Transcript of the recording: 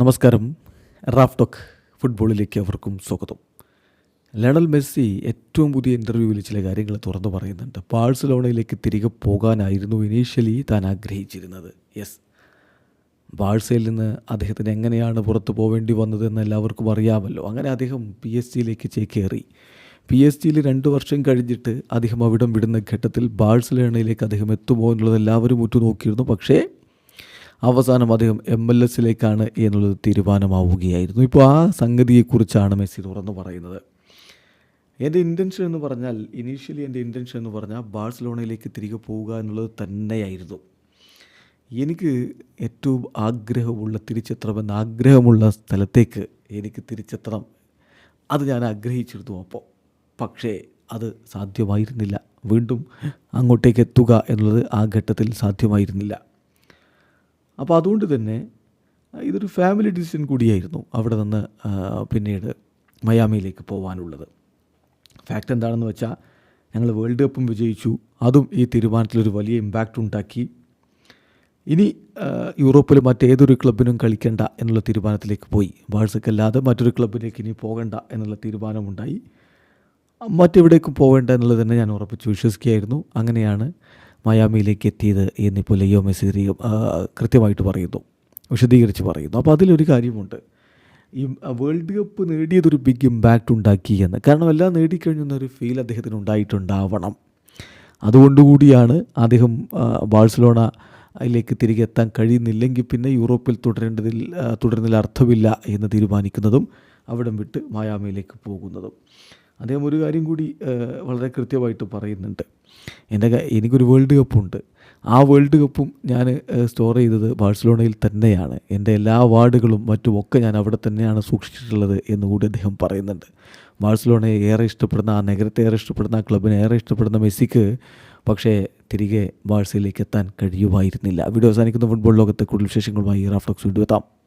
നമസ്കാരം. Raf talk ഫുട്ബോളിലേക്ക് അവർക്കും സ്വാഗതം. ലണൽ മെസ്സി ഏറ്റവും പുതിയ ഇന്റർവ്യൂവിൽ ചില കാര്യങ്ങൾ തുറന്നു പറയുന്നുണ്ട്. ബാഴ്സലോണയിലേക്ക് തിരികെ പോകാനായിരുന്നു ഇനീഷ്യലി താൻ ആഗ്രഹിച്ചിരുന്നത്. യെസ് ബാഴ്സയിൽ നിന്ന് അദ്ദേഹത്തിന് എങ്ങനെയാണ് പുറത്തു പോവേണ്ടി വന്നതെന്ന് എല്ലാവർക്കും അറിയാമല്ലോ. അങ്ങനെ അദ്ദേഹം പി എസ് ജിയിലേക്ക് ചേക്കേറി. പി എസ് ജിയിൽ രണ്ട് വർഷം കഴിഞ്ഞിട്ട് അദ്ദേഹം അവിടം വിടുന്ന ഘട്ടത്തിൽ ബാഴ്സലോണയിലേക്ക് അദ്ദേഹം എത്തുമോ എന്നുള്ളത് എല്ലാവരും ഉറ്റുനോക്കിയിരുന്നു. പക്ഷേ അവസാനം അദ്ദേഹം എം എൽ എസിലേക്കാണ് എന്നുള്ളത് തീരുമാനമാവുകയായിരുന്നു. ഇപ്പോൾ ആ സംഗതിയെക്കുറിച്ചാണ് മെസ്സി തുറന്നു പറയുന്നത്. എന്റെ ഇന്റൻഷൻ എന്ന് പറഞ്ഞാൽ ഇനീഷ്യലി എന്റെ ഇന്റൻഷൻ എന്ന് പറഞ്ഞാൽ ബാഴ്സലോണയിലേക്ക് തിരികെ പോവുക എന്നുള്ളത് തന്നെയായിരുന്നു. എനിക്ക് ഏറ്റവും ആഗ്രഹമുള്ള തിരിച്ചെത്തണമെന്ന് ആഗ്രഹമുള്ള സ്ഥലത്തേക്ക് എനിക്ക് തിരിച്ചെത്തണം. അത് ഞാൻ ആഗ്രഹിച്ചിരുന്നു അപ്പോൾ. പക്ഷേ അത് സാധ്യമായിരുന്നില്ല. വീണ്ടും അങ്ങോട്ടേക്ക് എത്തുക എന്നുള്ളത് ആ ഘട്ടത്തിൽ സാധ്യമായിരുന്നില്ല. അപ്പോൾ അതുകൊണ്ട് തന്നെ ഇതൊരു ഫാമിലി ഡിസിഷൻ കൂടിയായിരുന്നു അവിടെ നിന്ന് പിന്നീട് മയാമിയിലേക്ക് പോകാനുള്ളത് ഫാക്റ്റ് എന്താണെന്ന് വെച്ചാൽ ഞങ്ങൾ വേൾഡ് കപ്പും വിജയിച്ചു. അതും ഈ തീരുമാനത്തിലൊരു വലിയ ഇമ്പാക്റ്റ് ഉണ്ടാക്കി. ഇനി യൂറോപ്പിൽ മറ്റേതൊരു ക്ലബിനും കളിക്കണ്ട എന്നുള്ള തീരുമാനത്തിലേക്ക് പോയി. വാഴ്സക്കല്ലാതെ മറ്റൊരു ക്ലബിലേക്ക് ഇനി പോകണ്ട എന്നുള്ള തീരുമാനമുണ്ടായി. മറ്റെവിടേക്കും പോകേണ്ട എന്നുള്ളത് തന്നെ ഞാൻ ഉറപ്പിച്ച് വിശ്വസിക്കുകയായിരുന്നു. അങ്ങനെയാണ് മയാമിയിലേക്ക് എത്തിയത് എന്നിപ്പോൾ ലിയോ മെസീറിയും കൃത്യമായിട്ട് പറയുന്നു വിശദീകരിച്ച് പറയുന്നു. അപ്പോൾ അതിലൊരു കാര്യമുണ്ട്. ഈ വേൾഡ് കപ്പ് നേടിയതൊരു ബിഗ് ഇമ്പാക്റ്റ് ഉണ്ടാക്കി എന്ന്. കാരണം എല്ലാം നേടിക്കഴിഞ്ഞെന്നൊരു ഫീൽ അദ്ദേഹത്തിന് ഉണ്ടായിട്ടുണ്ടാവണം. അതുകൊണ്ടുകൂടിയാണ് അദ്ദേഹം ബാഴ്സലോണ അതിലേക്ക് തിരികെ എത്താൻ കഴിയുന്നില്ലെങ്കിൽ പിന്നെ യൂറോപ്പിൽ തുടരേണ്ടതിൽ തുടരുന്നതിൽ അർത്ഥമില്ല എന്ന് തീരുമാനിക്കുന്നതും അവിടം വിട്ട് മായാമയിലേക്ക് പോകുന്നതും. അദ്ദേഹം ഒരു കാര്യം കൂടി വളരെ കൃത്യമായിട്ട് പറയുന്നുണ്ട്. എന്റെ എനിക്കൊരു വേൾഡ് കപ്പുണ്ട് ആ വേൾഡ് കപ്പും ഞാൻ സ്റ്റോർ ചെയ്തത് ബാഴ്സലോണയിൽ തന്നെയാണ്. എന്റെ എല്ലാ അവാർഡുകളും മറ്റുമൊക്കെ ഞാൻ അവിടെ തന്നെയാണ് സൂക്ഷിച്ചിട്ടുള്ളത് എന്ന് കൂടി അദ്ദേഹം പറയുന്നുണ്ട്. ബാഴ്സലോണയെ ഏറെ ഇഷ്ടപ്പെടുന്ന ആ നഗരത്തെ ഏറെ ഇഷ്ടപ്പെടുന്ന ആ ക്ലബിനെ ഏറെ ഇഷ്ടപ്പെടുന്ന മെസ്സിക്ക് പക്ഷേ തിരികെ ബാഴ്സയിലേക്ക് എത്താൻ കഴിയുമായിരുന്നില്ല. വീഡിയോ അവസാനിക്കുന്ന ഫുട്ബോൾ ലോകത്തെ കൂടുതൽ വിശേഷങ്ങളുമായി റാഫ്ലോക്സ് വീഡിയോ എത്താം.